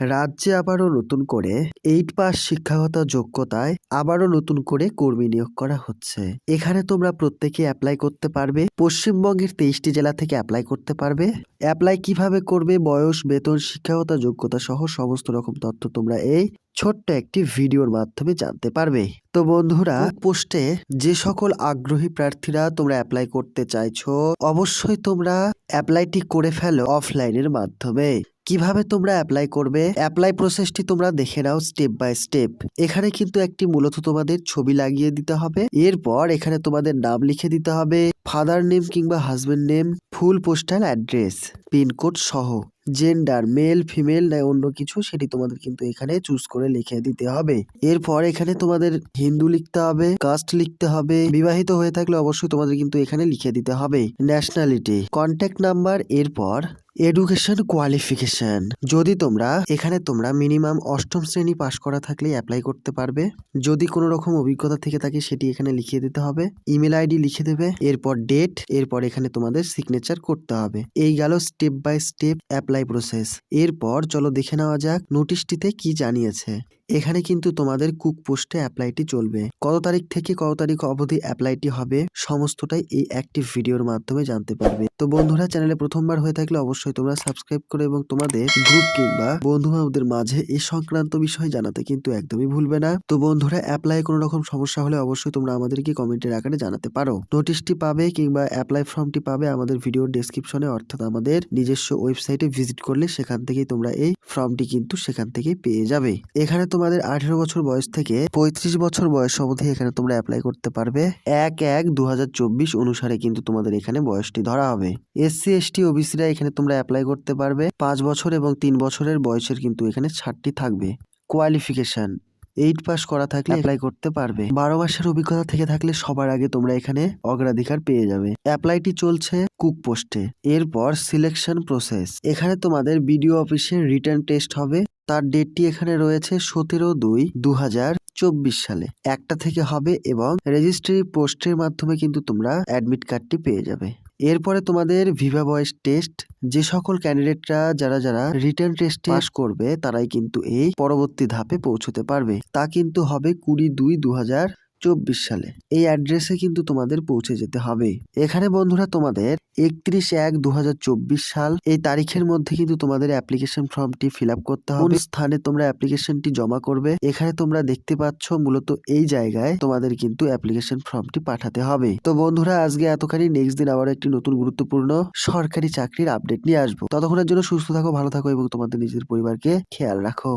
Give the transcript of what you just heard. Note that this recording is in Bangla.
রাজ্যে আবারও নতুন করে এইট পাস শিক্ষাগত যোগ্যতায় আবারও নতুন করে কর্মী নিয়োগ করা হচ্ছে। এখানে তোমরা প্রত্যেকে অ্যাপ্লাই করতে পারবে। পশ্চিমবঙ্গের তেইশটি জেলা থেকে অ্যাপ্লাই করতে পারবে। অ্যাপ্লাই কীভাবে করবে, বয়স, বেতন, শিক্ষাগত যোগ্যতা সহ সমস্ত রকম তথ্য তোমরা এই ছোট্ট একটি ভিডিওর মাধ্যমে জানতে পারবে। তো বন্ধুরা, পোস্টে যে সকল আগ্রহী প্রার্থীরা তোমরা অ্যাপ্লাই করতে চাইছো, অবশ্যই তোমরা অ্যাপ্লাইটি করে ফেলো অফলাইনের মাধ্যমে। কীভাবে তোমরা অ্যাপ্লাই করবে? অ্যাপ্লাই প্রসেসটি তোমরা দেখে নাও স্টেপ বাই স্টেপ এখানে কিন্তু একটি মূলত তোমাদের ছবি লাগিয়ে দিতে হবে। এরপর এখানে তোমাদের নাম লিখে দিতে হবে। ফাদার নেম কিংবা husband name full postal address pincode সহ। জেন্ডার মেল ফিমেল না অন্য কিছু সেটি তোমাদের কিন্তু এখানে চুজ করে লিখে দিতে হবে। এরপর এখানে তোমাদের হিন্দু লিখতে হবে কাস্ট লিখতে হবে। বিবাহিত হয়ে থাকলে অবশ্যই তোমাদের কিন্তু এখানে লিখে দিতে হবে। ন্যাশনালিটি কন্ট্যাক্ট নাম্বার এরপর এডুকেশন কোয়ালিফিকেশন যদি তোমরা, এখানে তোমরা মিনিমাম অষ্টম শ্রেণি পাশ করা থাকলে অ্যাপ্লাই করতে পারবে। যদি কোনো রকম অভিজ্ঞতা থেকে থাকে, সেটি এখানে লিখিয়ে দিতে হবে। ইমেল আইডি লিখে দেবে, এরপর ডেট এরপর এখানে তোমাদের সিগনেচার করতে হবে। এই গেল step by step apply process এরপর চলো দেখে নেওয়া যাক নোটিশটিতে কি জানিয়েছে। এখানে কিন্তু তোমাদের কুক পোস্টে অ্যাপ্লাইটি চলবে। কত তারিখ থেকে কত তারিখ অবধি অ্যাপ্লাইটি হবে, সমস্তটাই এই একটি ভিডিওর মাধ্যমে জানতে পারবে। তো বন্ধুরা চ্যানেলে প্রথমবার হয়ে থাকলে অবশ্যই তোমরা সাবস্ক্রাইব করে এবং তোমাদের গ্রুপ কিংবা বন্ধু বান্ধবদের মাঝে এই সংক্রান্ত বিষয় জানাতে কিন্তু একদমই ভুলবে না। তো বন্ধুরা অ্যাপ্লাই কোনো রকম সমস্যা হলে অবশ্যই তোমরা আমাদেরকে কমেন্টের আকারে জানাতে পারো। নোটিশটি পাবে কিংবা অ্যাপ্লাই ফর্মটি পাবে আমাদের ভিডিওর ডেসক্রিপশনে অর্থাৎ আমাদের নিজস্ব ওয়েবসাইটে ভিজিট করলে সেখান থেকেই তোমরা এই ফর্মটি কিন্তু সেখান থেকে পেয়ে যাবে। এখানে তোমাদের আঠেরো বছর বয়স থেকে পঁয়ত্রিশ বছর বয়স অবধি এখানে তোমরা অ্যাপ্লাই করতে পারবে। এক এক দু অনুসারে কিন্তু তোমাদের এখানে বয়সটি ধরা হবে। এসসি এসটি ওবিসিরা এখানে তোমরা অ্যাপ্লাই করতে পারবে। পাঁচ বছর এবং তিন বছরের বয়সের কিন্তু এখানে ছাড়টি থাকবে। কোয়ালিফিকেশন এইট পাস করা থাকলে অ্যাপ্লাই করতে পারবে। বারো মাসের অভিজ্ঞতা থেকে থাকলে সবার আগে তোমরা এখানে অগ্রাধিকার পেয়ে যাবে। অ্যাপ্লাইটি চলছে কুক পোস্টে এরপর সিলেকশন প্রসেস এখানে তোমাদের বিডিও অফিসের রিটার্ন টেস্ট হবে। তার ডেটটি এখানে রয়েছে সতেরো দুই দু চব্বিশ সালে। একটা থেকে হবে এবং রেজিস্ট্রি পোস্টের মাধ্যমে কিন্তু তোমরা অ্যাডমিট কার্ডটি পেয়ে যাবে। এরপরে তোমাদের ভিভা ভয়েস টেস্ট, যে সকল ক্যান্ডিডেটরা যারা যারা রিটার্ন টেস্ট পাস করবে, তারাই কিন্তু এই পরবর্তী ধাপে পৌঁছতে পারবে। তা কিন্তু হবে কুড়ি দুই দু চব্বিশ সালে। এই অ্যাড্রেসে কিন্তু তোমাদের পৌঁছে যেতে হবে। এখানে বন্ধুরা তোমাদের একত্রিশ এক দু সাল এই তারিখের মধ্যে কিন্তু তোমাদের অ্যাপ্লিকেশন ফর্মটি ফিল করতে হবে। স্থানে তোমরা অ্যাপ্লিকেশনটি জমা করবে, এখানে তোমরা দেখতে পাচ্ছ মূলত এই জায়গায় তোমাদের কিন্তু অ্যাপ্লিকেশন ফর্মটি পাঠাতে হবে। তো বন্ধুরা, আজকে এতখানি। নেক্সট দিন আবার একটি নতুন গুরুত্বপূর্ণ সরকারি চাকরির আপডেট নিয়ে আসব। ততক্ষণের জন্য সুস্থ থাকো, ভালো থাকো এবং তোমাদের নিজের পরিবারকে খেয়াল রাখো।